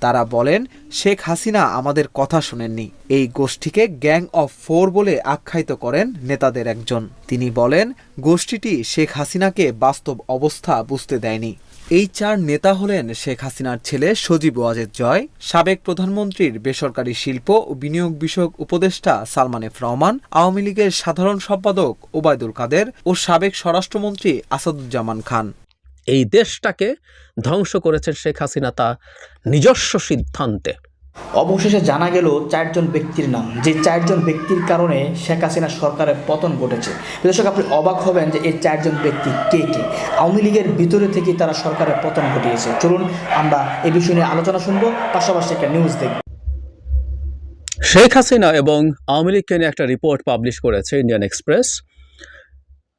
তারা বলেন, শেখ হাসিনা আমাদের কথা শোনেননি। এই গোষ্ঠীকে গ্যাং অফ ফোর বলে আখ্যায়িত করেন নেতাদের একজন। তিনি বলেন, গোষ্ঠীটি শেখ হাসিনাকে বাস্তব অবস্থা বুঝতে দেয়নি। এই চার নেতা হলেন শেখ হাসিনার ছেলে সজীব ওয়াজেদ জয়, সাবেক প্রধানমন্ত্রীর বেসরকারি শিল্প ও বিনিয়োগ বিষয়ক উপদেষ্টা সালমান এফ রহমান, আওয়ামী লীগের সাধারণ সম্পাদক ওবায়দুল কাদের ও সাবেক স্বরাষ্ট্রমন্ত্রী আসাদুজ্জামান খান। এই দেশটাকে ধ্বংস করেছেন শেখ হাসিনা তার নিজস্ব সিদ্ধান্তে। অবশেষে জানা গেল চারজন ব্যক্তির নাম যে চারজন ব্যক্তির কারণে শেখ হাসিনা সরকারের পতন ঘটেছে। দর্শক আপনি অবাক হবেন যে এই চারজন ব্যক্তি কে কে? আওয়ামী লীগের ভিতরে থেকে তারা সরকারের পতন ঘটিয়েছে। চলুন আমরা এ বিষয় নিয়ে আলোচনা শুনব পাশাপাশি একটা নিউজ দেখব। শেখ হাসিনা এবং আওয়ামী লীগকে নিয়ে একটা রিপোর্ট পাবলিশ করেছে ইন্ডিয়ান এক্সপ্রেস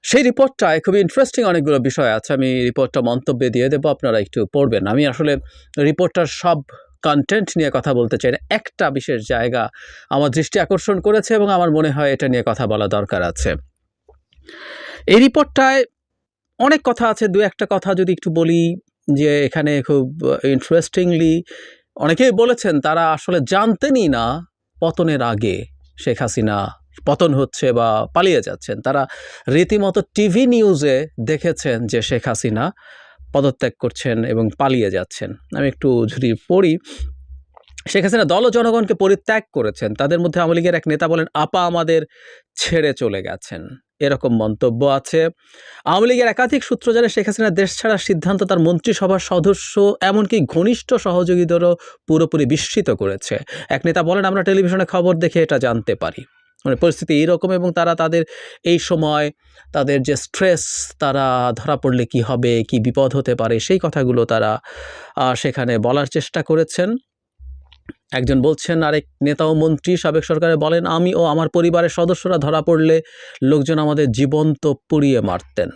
সেই রিপোর্টটায় খুবই ইন্টারেস্টিং অনেকগুলো বিষয় আছে, আমি রিপোর্টটা মন্তব্যে দিয়ে দেবো, আপনারা একটু পড়বেন। আমি আসলে রিপোর্টটার সব কন্টেন্ট নিয়ে কথা বলতে চাই না, একটা বিশেষ জায়গা আমার দৃষ্টি আকর্ষণ করেছে এবং আমার মনে হয় এটা নিয়ে কথা বলা দরকার আছে। এই রিপোর্টটায় অনেক কথা আছে, দু একটা কথা যদি একটু বলি যে এখানে খুব ইন্টারেস্টিংলি অনেকেই বলেছেন তারা আসলে জানতেনই না পতনের আগে শেখ হাসিনা পতন হচ্ছে বা পালিয়ে যাচ্ছেন। তারা রীতিমতো টিভি নিউজে দেখেছেন যে শেখ হাসিনা পদত্যাগ করছেন এবং পালিয়ে যাচ্ছেন। আমি একটু যদি পড়ি, শেখ হাসিনা দল জনগণকে পরিত্যাগ করেছেন। তাদের মধ্যে আওয়ামী লীগের এক নেতা বলেন, আপা আমাদের ছেড়ে চলে গেছেন। এরকম মন্তব্য আছে। আওয়ামী লীগের একাধিক সূত্র জানে শেখ হাসিনা দেশ ছাড়ার সিদ্ধান্ত তার মন্ত্রিসভার সদস্য, এমনকি ঘনিষ্ঠ সহযোগীদেরও পুরোপুরি বিস্মিত করেছে। এক নেতা বলেন, আমরা টেলিভিশনে খবর দেখে এটা জানতে পারি। মানে পরিস্থিতি এইরকম এবং তারা তাদের এই সময় তাদের যে স্ট্রেস তারা ধরা পড়লে কি হবে, কি বিপদ হতে পারে, সেই কথাগুলো তারা সেখানে বলার চেষ্টা করেছেন। একজন বলছেন, আরেক নেতা ও মন্ত্রী সাবেক সরকারে বলেন, আমি ও আমার পরিবারের সদস্যরা ধরা পড়লে লোকজন আমাদের জীবন্ত পুড়িয়ে মারতেন।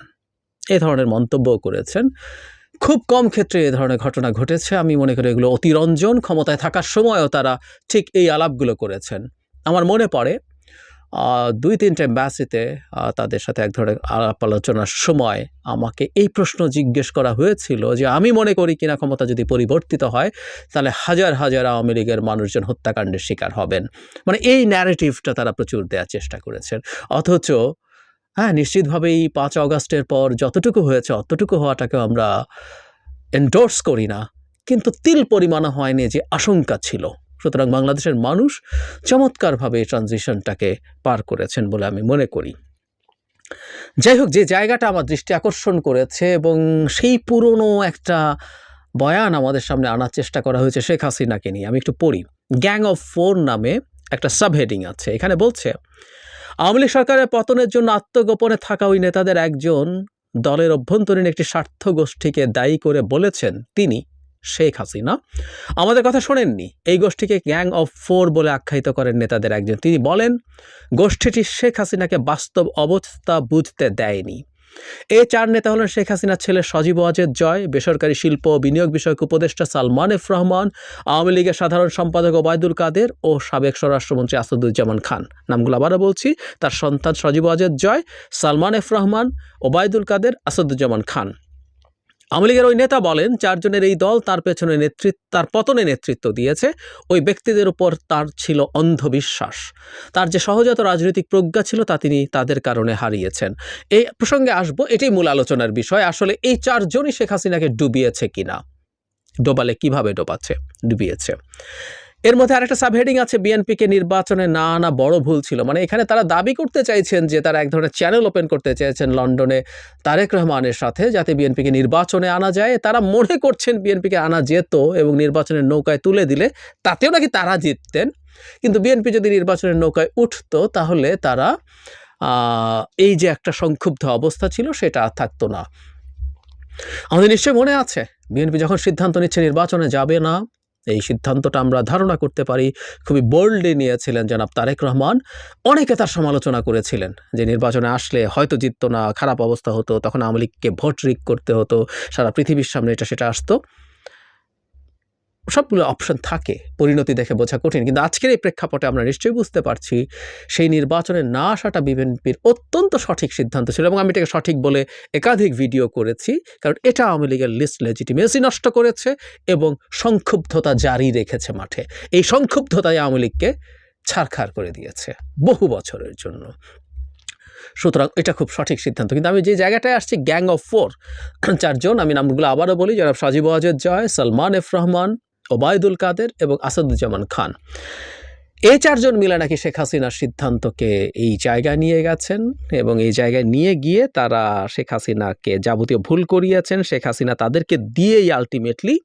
এই ধরনের মন্তব্য করেছেন। খুব কম ক্ষেত্রে এ ধরনের ঘটনা ঘটেছে। আমি মনে করি এগুলো অতিরঞ্জন, ক্ষমতায় থাকার সময়ও তারা ঠিক এই আলাপগুলো করেছেন। আমার মনে পড়ে দুই তিনটে এম্বাসিতে তাদের সাথে এক ধরনের আলাপ আলোচনার সময় আমাকে এই প্রশ্ন জিজ্ঞেস করা হয়েছিল যে, আমি মনে করি কিনা ক্ষমতা যদি পরিবর্তিত হয়, তাহলে হাজার হাজার আওয়ামী লীগের মানুষজন হত্যাকাণ্ডের শিকার হবেন। মানে এই ন্যারেটিভটা তারা প্রচুর দেওয়ার চেষ্টা করেছেন। অথচ হ্যাঁ নিশ্চিতভাবেই পাঁচ অগাস্টের পর যতটুকু হয়েছে, অতটুকু হওয়াটাকেও আমরা এন্ডোর্স করি না। কিন্তু তিল পরিমাণও হয়নি যে আশঙ্কা ছিল। সুতরাং বাংলাদেশের মানুষ চমৎকারভাবে এই ট্রানজিশনটাকে পার করেছেন বলে আমি মনে করি। যাই হোক, যে জায়গাটা আমার দৃষ্টি আকর্ষণ করেছে এবং সেই পুরনো একটা বয়ান আমাদের সামনে আনার চেষ্টা করা হয়েছে শেখ হাসিনাকে নিয়ে। আমি একটু পড়ি। গ্যাং অফ ফোর নামে একটা সাবহেডিং আছে। এখানে বলছে, আওয়ামী লীগ সরকারের পতনের জন্য আত্মগোপনে থাকা ওই নেতাদের একজন দলের অভ্যন্তরীণ একটি স্বার্থ গোষ্ঠীকে দায়ী করে বলেছেন তিনি। শেখ হাসিনা। আমাদের কথা শোনেননি। এই গোষ্ঠীকে গ্যাং অফ ফোর বলে আখ্যায়িত করেন নেতাদের একজন। তিনি বলেন, গোষ্ঠীটি শেখ হাসিনাকে বাস্তব অবস্থা বুঝতে দেয়নি। এ চার নেতা হলেন শেখ হাসিনার ছেলে সজীব ওয়াজেদ জয়, বেসরকারি শিল্প বিনিয়োগ বিষয়ক উপদেষ্টা সালমান এফ রহমান, আওয়ামী লীগের সাধারণ সম্পাদক ওবায়দুল কাদের ও সাবেক স্বরাষ্ট্রমন্ত্রী আসাদুজ্জামান খান। নামগুলো আবারও বলছি, তার সন্তান সজীব ওয়াজেদ জয়, সালমান এফ রহমান, ওবায়দুল কাদের, আসাদুজ্জামান খান। আওয়ামী লীগের ওই নেতা বলেন, চারজনের এই দল তার পেছনে নেতৃত্ব, তার পতনে নেতৃত্ব দিয়েছে। ওই ব্যক্তিদের উপর তার ছিল অন্ধবিশ্বাস। তার যে সহজাত রাজনৈতিক প্রজ্ঞা ছিল তা তিনি তাদের কারণে হারিয়েছেন। এই প্রসঙ্গে আসব, এটাই মূল আলোচনার বিষয়। আসলে এই চারজনই শেখ হাসিনাকে ডুবিয়েছে কিনা? ডোবালে কীভাবে ডোবাচ্ছে? ডুবিয়েছে। এর মধ্যে আরেকটা সাবহেডিং আছে বিএনপিকে নির্বাচনে না আনা বড় ভুল ছিল। মানে এখানে তারা দাবি করতে চাইছেন যে তারা এক ধরনের চ্যানেল ওপেন করতে চেয়েছেন লন্ডনে তারেক রহমানের সাথে, যাতে বিএনপিকে নির্বাচনে আনা যায়। তারা মনে করছেন বিএনপিকে আনা যেত এবং নির্বাচনের নৌকায় তুলে দিলে তাতেও নাকি তারা জিততেন। কিন্তু বিএনপি যদি নির্বাচনের নৌকায় উঠতো, তাহলে তারা এই যে একটা সংক্ষুব্ধ অবস্থা ছিল, সেটা আর থাকতো না। আমাদের নিশ্চয়ই মনে আছে বিএনপি যখন সিদ্ধান্ত নিচ্ছে নির্বাচনে যাবে না এই সিদ্ধান্তটা আমরা ধারণা করতে পারি। খুবই বোল্ডলি নিয়েছিলেন জনাব তারেক রহমান। অনেকে তার সমালোচনা করেছিলেন যে নির্বাচনে আসলে হয়তো জিতত না, খারাপ অবস্থা হতো, তখন আওয়ামী লীগকে ভোট রিক করতে হতো, সারা পৃথিবীর সামনে এটা, সেটা আসতো। সবগুলো অপশন থাকে। পরিণতি দেখে বোঝা কঠিন। কিন্তু আজকের এই প্রেক্ষাপটে আমরা নিশ্চয়ই বুঝতে পারছি, সেই নির্বাচনে না আসাটা বিএনপির অত্যন্ত সঠিক সিদ্ধান্ত ছিল এবং আমি এটাকে সঠিক বলে একাধিক ভিডিও করেছি, কারণ এটা আওয়ামী লীগের লিস্ট লেজিটিমেসি নষ্ট করেছে এবং সংক্ষুব্ধতা জারি রেখেছে মাঠে। এই সংক্ষুব্ধতাই আওয়ামী লীগকে ছারখার করে দিয়েছে বহু বছরের জন্য। সুতরাং এটা খুব সঠিক সিদ্ধান্ত। কিন্তু আমি যে জায়গাটায় আসছি গ্যাং অফ ফোর চারজন, আমি নামগুলো আবারও বলি যারা সাজিব ওয়াজেদ জয়, সালমান এফ রহমান ওবায়দুল কাদের এবং আসাদুজ্জামান খান। এই চারজন মিলে নাকি শেখ হাসিনার সিদ্ধান্তকে এই জায়গায় নিয়ে গেছেন এবং এই জায়গায় নিয়ে গিয়ে তারা শেখ হাসিনাকে যাবতীয় ভুল করিয়েছেন। শেখ হাসিনা তাদেরকে দিয়েই আলটিমেটলি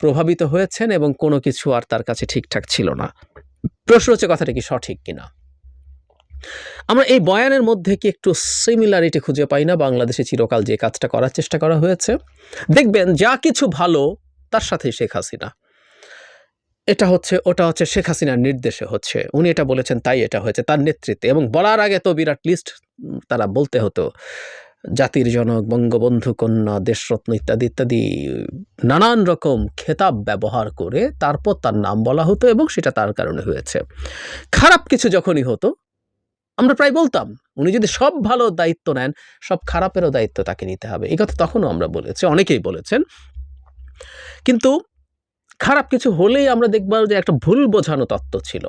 প্রভাবিত হয়েছেন এবং কোনো কিছু আর তার কাছে ঠিকঠাক ছিল না। প্রশ্ন হচ্ছে, কথাটা কি সঠিক কিনা? আমরা এই বয়ানের মধ্যে কি একটু সিমিলারিটি খুঁজে পাই না? বাংলাদেশে চিরকাল যে কাজটা করার চেষ্টা করা হয়েছে। দেখবেন, যা কিছু ভালো তার সাথে শেখ হাসিনা। এটা হচ্ছে, ওটা হচ্ছে শেখ হাসিনার নির্দেশে হচ্ছে। উনি এটা বলেছেন, তাই এটা হয়েছে, তার নেতৃত্বে। এবং বলার আগে তো বিরাট লিস্ট তারা বলতে হতো, জাতির জনক, বঙ্গবন্ধু, কন্যা, দেশরত্ন ইত্যাদি ইত্যাদি, নানান রকম খেতাব ব্যবহার করে তারপর তার নাম বলা হতো এবং সেটা তার কারণে হয়েছে। খারাপ কিছু যখনই হতো, আমরা প্রায় বলতাম, উনি যদি সব ভালো দায়িত্ব নেন, সব খারাপেরও দায়িত্ব তাকে নিতে হবে। এই কথা তখনও আমরা বলেছি, অনেকেই বলেছেন কিন্তু খারাপ কিছু হলেই আমরা দেখব যে একটা ভুল বোঝানো তত্ত্ব ছিল।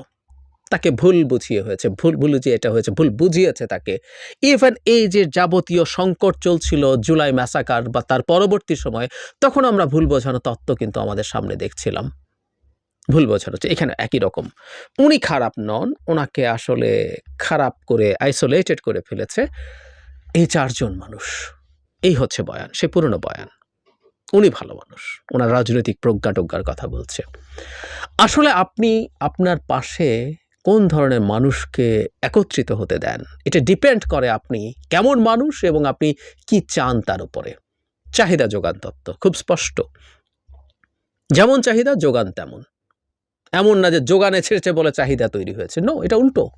তাকে ভুল বুঝিয়ে হয়েছে, ভুল ভুল বুঝিয়ে এটা হয়েছে, ভুল বুঝিয়েছে তাকে। ইভেন এই যে যাবতীয় সংকট চলছিল জুলাই ম্যাসাকার বা তার পরবর্তী সময়, তখন আমরা ভুল বোঝানো তত্ত্ব কিন্তু আমাদের সামনে দেখছিলাম। ভুল বোঝানো হচ্ছে, এখানে একই রকম। উনি খারাপ নন, ওনাকে আসলে খারাপ করে আইসোলেটেড করে ফেলেছে। এই চারজন মানুষ, এই হচ্ছে বয়ান, সে পুরনো বয়ান। উনি ভালো মানুষ। ওনার রাজনৈতিক প্রজ্ঞা টজ্ঞার কথা বলছে। আসলে আপনি আপনার পাশে কোন ধরনের মানুষকে একত্রিত হতে দেন? এটা ডিপেন্ড করে আপনি কেমন মানুষ এবং আপনি কি চান তার উপরে। চাহিদা যোগান তত্ত্ব, খুব স্পষ্ট। যেমন চাহিদা, যোগান তেমন। এমন না যে যোগানে ছেড়েছে বলে চাহিদা তৈরি হয়েছে। নো এটা উল্টো।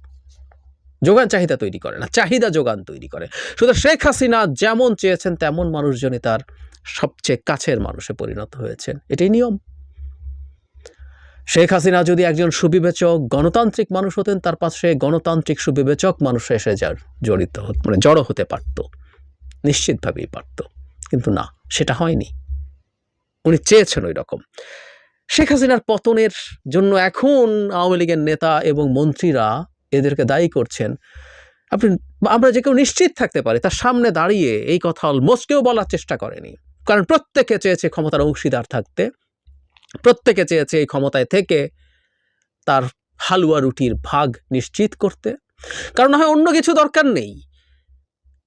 যোগান চাহিদা তৈরি করে না, চাহিদা যোগান তৈরি করে। শুধু শেখ হাসিনা যেমন চেয়েছেন, তেমন মানুষজনই তার সবচেয়ে কাছের মানুষে পরিণত হয়েছেন। এটাই নিয়ম। শেখ হাসিনা যদি একজন সুবিবেচক, গণতান্ত্রিক মানুষ হতেন, তার পাশে গণতান্ত্রিক সুবিবেচক মানুষ এসে যার জড়িত মানে জড়ো হতে পারত, নিশ্চিতভাবেই পারত। কিন্তু না, সেটা হয়নি। উনি চেয়েছেন ওই রকম শেখ হাসিনার পতনের জন্য এখন আওয়ামী লীগের নেতা এবং মন্ত্রীরা এদেরকে দায়ী করছেন। আপনি, আমরা যে কেউ নিশ্চিত থাকতে পারি, তার সামনে দাঁড়িয়ে এই কথা অলমোস্ট কেউ বলার চেষ্টা করেনি। কারণ প্রত্যেকে চেয়েছে ক্ষমতার অংশীদার থাকতে। প্রত্যেকে চেয়েছে এই ক্ষমতায় থেকে তার হালুয়া রুটির ভাগ নিশ্চিত করতে। কারণ হয় অন্য কিছু দরকার নেই।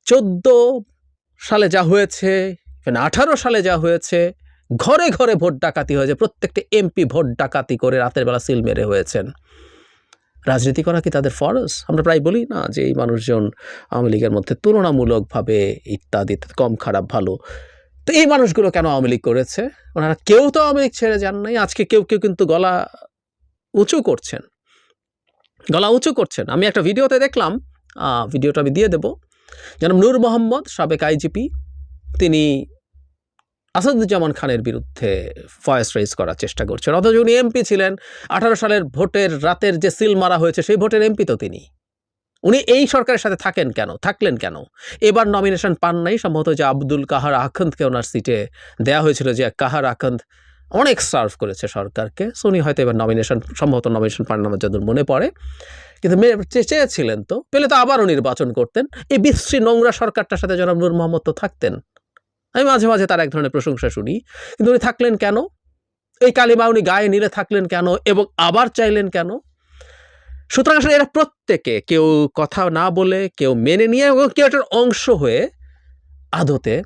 চোদ্দ সালে যা হয়েছে আঠারো সালে যা হয়েছে, ঘরে ঘরে ভোট ডাকাতি হয়েছে। প্রত্যেকটা এমপি ভোট ডাকাতি করে রাতের বেলা সিল মেরে হয়েছেন। রাজনীতি করা কি তাদের ফরজ? আমরা প্রায় বলি না যে এই মানুষজন আওয়ামী লীগের মধ্যে তুলনামূলকভাবে ইত্যাদি কম খারাপ, ভালো। তো এই মানুষগুলো কেন আওয়ামী লীগ করেছে? ওনারা কেউ তো আওয়ামী লীগ ছেড়ে যান নাই। আজকে কেউ কেউ কিন্তু গলা উঁচু করছেন। গলা উঁচু করছেন। আমি একটা ভিডিওতে দেখলাম ভিডিওটা আমি দিয়ে দেব। যেন নূর মোহাম্মদ, সাবেক আইজিপি, তিনি আসাদুজ্জামান খানের বিরুদ্ধে ভয়েস রেজ করার চেষ্টা করছেন। অথচ উনি এমপি ছিলেন। আঠারো সালের ভোটের রাতের যে সিল মারা হয়েছে, সেই ভোটের এমপি তো তিনি। উনি এই সরকারের সাথে থাকেন কেন? থাকলেন কেন? এবার নমিনেশন পান নাই। সম্ভবত যে আব্দুল কাহার আখন্দকে ওনার সিটে দেয়া হয়েছিল যে কাহার আখন্দ অনেক সার্ভ করেছে সরকারকে। সো উনি হয়তো এবার নমিনেশন সম্ভবত নমিনেশন পান আমার যদুর মনে পড়ে। কিন্তু চেয়েছিলেন তো, পেলে তো আবারও নির্বাচন করতেন। এই বিশ্রী নোংরা সরকারটার সাথে জনাব নূর মোহাম্মদ তো থাকতেন। আমি মাঝে মাঝে তার এক ধরনের প্রশংসা শুনি। কিন্তু উনি থাকলেন কেন? এই কালিমা উনি গায়ে নিলে থাকলেন কেন? এবং আবার চাইলেন কেন? সুতরাং আসলে এরা প্রত্যেকে কেউ কথা না বলে, কেউ মেনে নিয়ে এবং কেউ এটার অংশ হয়ে আদতে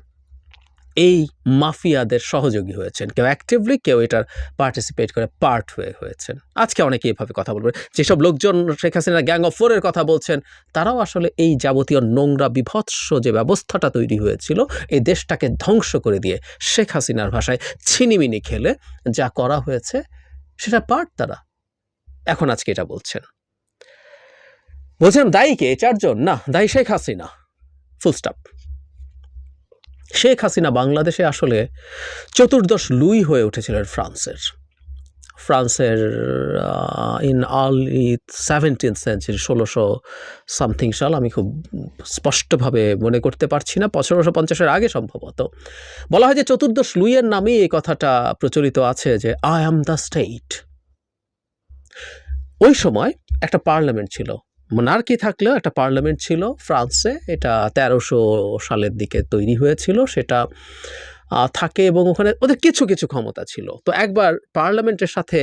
এই মাফিয়াদের সহযোগী হয়েছেন। কেউ অ্যাক্টিভলি কেউ এটার পার্টিসিপেট করে পার্ট হয়ে হয়েছেন। আজকে অনেকে এভাবে কথা বলবে। যেসব লোকজন শেখ হাসিনা গ্যাং অফ ফোরের কথা বলছেন, তারাও আসলে এই যাবতীয় নোংরা, বিভৎস যে ব্যবস্থাটা তৈরি হয়েছিল, এই দেশটাকে ধ্বংস করে দিয়ে শেখ হাসিনার ভাষায় ছিনিমিনি খেলে যা করা হয়েছে, সেটা পার্ট তারা এখন আজকে এটা বলছেন। বলছিলাম দায়ী কে? চারজন? না, দায়ী শেখ হাসিনা। ফুল স্টপ শেখ হাসিনা বাংলাদেশে আসলে চতুর্দশ লুই হয়ে উঠেছিলেন ফ্রান্সের। ফ্রান্সের ইন আর্লি সেভেন্টিন সেঞ্চুরি ষোলোশো সামথিং সাল আমি খুব স্পষ্টভাবে মনে করতে পারছি না ষোলোশো পঞ্চাশের আগে সম্ভবত। বলা হয় যে চতুর্দশ লুইয়ের নামেই এই কথাটা প্রচলিত আছে যে আই অ্যাম দ্য স্টেট ওই সময় একটা পার্লামেন্ট ছিল মোনার্কি থাকলেও একটা পার্লামেন্ট ছিল ফ্রান্সে। এটা তেরোশো সালের দিকে তৈরি হয়েছিল। সেটা থাকে এবং ওখানে ওদের কিছু কিছু ক্ষমতা ছিল। তো একবার পার্লামেন্টের সাথে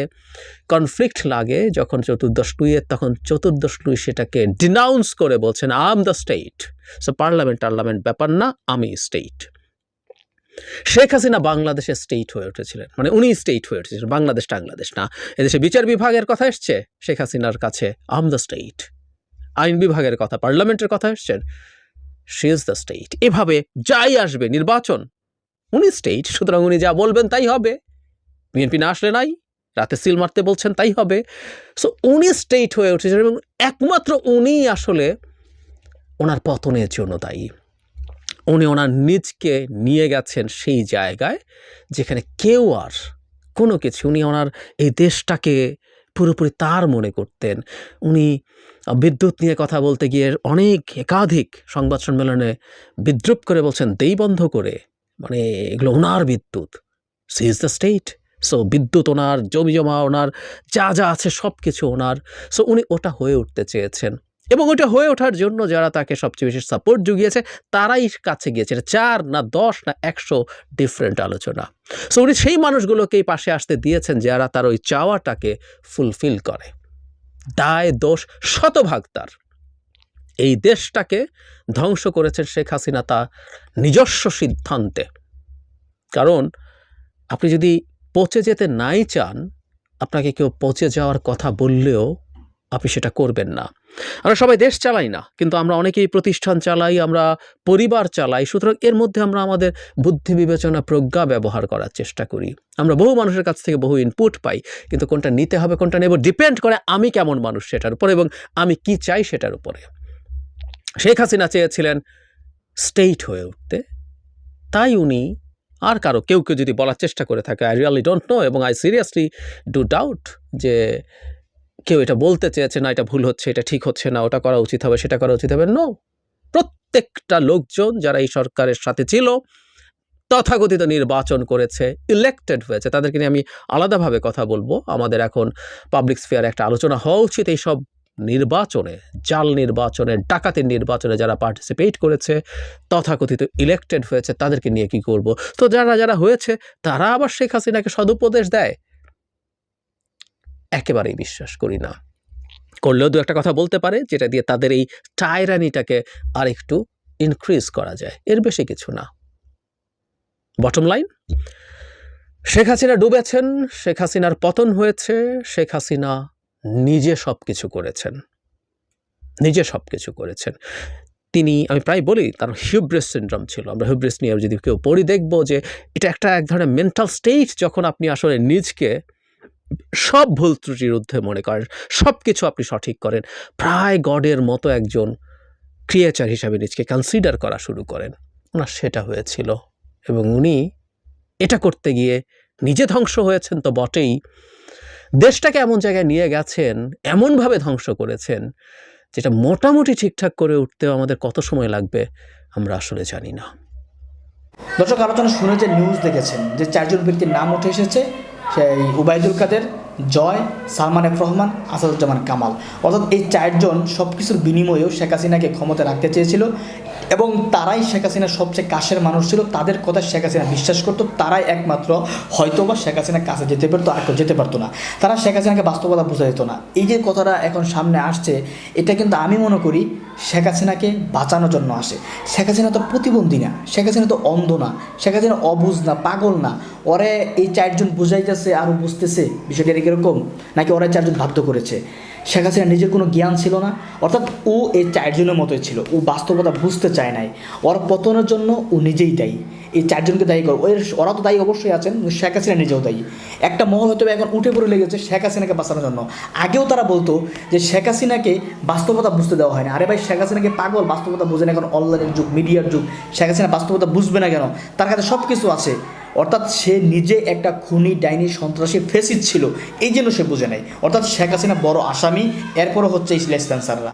কনফ্লিক্ট লাগে, যখন চতুর্দশ লুইয়ের তখন চতুর্দশ লুই সেটাকে ডিনাউন্স করে বলছেন I am the state so parliament টার্লামেন্ট ব্যাপার না, আমি স্টেট শেখ হাসিনা বাংলাদেশের স্টেট হয়ে উঠেছিলেন। মানে উনি স্টেট হয়ে উঠেছিলেন। বাংলাদেশ বাংলাদেশ না। এদেশে বিচার বিভাগের কথা এসছে। শেখ হাসিনার কাছে আম দ্য স্টেট আইন বিভাগের কথা, পার্লামেন্টের কথা এসছেন। শি ইজ দ্য স্টেট এভাবে যাই আসবে, নির্বাচন, উনি স্টেট সুতরাং উনি যা বলবেন তাই হবে। বিএনপি না আসলে নাই, রাতে সিল মারতে বলছেন তাই হবে। সো উনি স্টেট হয়ে উঠেছেন এবং একমাত্র উনি আসলে ওনার পতনের জন্য দায়ী। উনি ওনার নিজকে নিয়ে গেছেন সেই জায়গায় যেখানে কেউ আর কোনো কিছু, উনি ওনার এই দেশটাকে পুরোপুরি তার মনে করতেন। উনি বিদ্যুৎ নিয়ে কথা বলতে গিয়ে অনেক একাধিক সংবাদ সম্মেলনে বিদ্রুপ করে বলছেন, দেই বন্ধ করে। মানে এগুলো ওনার বিদ্যুৎ। She is the state so বিদ্যুৎ ওনার, জমি জমা ওনার, যা যা আছে সব কিছু ওনার। সো উনি ওটা হয়ে উঠতে চেয়েছেন। এবং ওটা হয়ে ওঠার জন্য যারা তাকে সবচেয়ে বেশি সাপোর্ট জুগিয়েছে, তারাই কাছে গিয়েছে। চার না দশ না একশো ডিফারেন্ট আলোচনা। সো উনি সেই মানুষগুলোকেই পাশে আসতে দিয়েছেন যারা তার ওই চাওয়াটাকে ফুলফিল করে। দায় দোষ শতভাগ তার। এই দেশটাকে ধ্বংস করেছেন শেখ হাসিনা তা নিজস্ব সিদ্ধান্তে। কারণ, আপনি যদি পচে যেতে নাই চান, আপনাকে কেউ পচে যাওয়ার কথা বললেও আপনি সেটা করবেন না। আমরা সবাই দেশ চালাই না, কিন্তু আমরা অনেকেই প্রতিষ্ঠান চালাই, আমরা পরিবার চালাই, সুতরাং এর মধ্যে আমরা আমাদের বুদ্ধি বিবেচনা প্রজ্ঞা ব্যবহার করার চেষ্টা করি। আমরা বহু মানুষের কাছ থেকে বহু ইনপুট পাই, কিন্তু কোনটা নিতে হবে, কোনটা নেব ডিপেন্ড করে আমি কেমন মানুষ সেটার উপরে এবং আমি কি চাই সেটার উপরে। শেখ হাসিনা চেয়েছিলেন স্টেট হয়ে উঠতে। তাই উনি আর কারও, কেউ কেউ যদি বলার চেষ্টা করে থাকে আই রিয়ালি ডোন্ট নো এবং আই সিরিয়াসলি ডু ডাউট যে কেউ এটা বলতে চেয়েছে, না, এটা ভুল হচ্ছে, এটা ঠিক হচ্ছে না, ওটা করা উচিত হবে, সেটা করা উচিত হবে। নো প্রত্যেকটা লোকজন যারা এই সরকারের সাথে ছিল, তথাকথিত নির্বাচন করেছে ইলেক্টেড হয়েছে, তাদেরকে নিয়ে আমি আলাদাভাবে কথা বলব। আমাদের এখন পাবলিক স্ফিয়ারে একটা আলোচনা হওয়া উচিত এইসব নির্বাচনে, জাল নির্বাচনে, ডাকাতির নির্বাচনে যারা পার্টিসিপেট করেছে, তথাকথিত ইলেক্টেড হয়েছে, তাদেরকে নিয়ে কি করব? তো যারা যারা হয়েছে, তারা আবার শেখ হাসিনাকে সদুপদেশ দেয়। একেবারেই বিশ্বাস করি না। করলেও দু একটা কথা বলতে পারে, যেটা দিয়ে তাদের এই টায়রানিটাকে আর একটু ইনক্রিজ করা যায়। এর বেশি কিছু না। বটম লাইন শেখ হাসিনা ডুবেছেন, শেখ হাসিনার পতন হয়েছে, শেখ হাসিনা নিজে সব কিছু করেছেন। নিজে সব কিছু করেছেন। তিনি, আমি প্রায় বলি, তার হিউব্রেস সিন্ড্রোম ছিল। আমরা হিউব্রেস নিয়ে যদি কেউ পড়ি দেখব যে, এটা একটা এক ধরনের মেন্টাল স্টেট যখন আপনি আসলে নিজকে সব ভুল ত্রুটির ঊর্ধ্বে মনে করেন সব কিছু আপনি সঠিক করেন। প্রায় গডের মতো একজন ক্রিয়েচার হিসাবে নিজকে কনসিডার করা শুরু করেন। ওনার সেটা হয়েছিল। এবং উনি এটা করতে গিয়ে নিজে ধ্বংস হয়েছেন তো বটেই। দেশটাকে এমন জায়গায় নিয়ে গেছেন, এমনভাবে ধ্বংস করেছেন, যেটা মোটামুটি ঠিকঠাক করে উঠতেও আমাদের কত সময় লাগবে, আমরা আসলে জানি না। দর্শক, আলোচনা শুনে যে নিউজ দেখেছেন, যে চারজন ব্যক্তির নাম উঠে এসেছে সেই উবাইদুল কাদের জয়, সালমান এফ রহমান, আসাদুজ্জামান কামাল। অর্থাৎ এই চারজন সব কিছুর বিনিময়েও শেখ হাসিনাকে ক্ষমতা রাখতে চেয়েছিল এবং তারাই শেখ হাসিনার সবচেয়ে কাছের মানুষ ছিল। তাদের কথা শেখ হাসিনা বিশ্বাস করতো, তারাই একমাত্র হয়তো বা শেখ হাসিনার কাছে যেতে পারতো আর যেতে পারতো না। তারা শেখ হাসিনাকে বাস্তবতা বোঝা যেত না। এই যে কথাটা এখন সামনে আসছে, এটা কিন্তু আমি মনে করি শেখ হাসিনাকে বাঁচানোর জন্য আসে। শেখ হাসিনা তো প্রতিবন্ধী না, শেখ হাসিনা তো অন্ধ না, শেখ হাসিনা অবুঝ না, পাগল না। ওরে এই চারজন বুঝাইতেছে আরও বুঝতেছে, বিষয়টা এরকম নাকি ওরা চারজন বাধ্য করেছে। শেখ হাসিনা নিজের কোনো জ্ঞান ছিল না, অর্থাৎ ও এই চারজনের মতোই ছিল। ও বাস্তবতা বুঝতে চায় নাই। ওর পতনের জন্য ও নিজেই দায়ী। এই চারজনকে দায়ী কর ওর ওরা তো দায়ী অবশ্যই আছেন শেখ হাসিনা নিজেও দায়ী। একটা মহল হয়তো এখন উঠে পড়ে লেগেছে শেখ হাসিনাকে বাঁচানোর জন্য। আগেও তারা বলতো যে শেখ হাসিনাকে বাস্তবতা বুঝতে দেওয়া হয় না। আরে ভাই, শেখ হাসিনাকে পাগল, বাস্তবতা বুঝে না এখন অনলাইনের যুগ মিডিয়ার যুগ। শেখ হাসিনা বাস্তবতা বুঝবে না কেন? তার কাছে সব কিছু আছে। অর্থাৎ সে নিজে একটা খুনি, ডাইনি, সন্ত্রাসী, ফেসিস ছিল। এই জন্য সে বুঝে নেয় অর্থাৎ শেখ হাসিনা বড় আসামি, এরপরও হচ্ছে ইসলাম লেসপেন্সাররা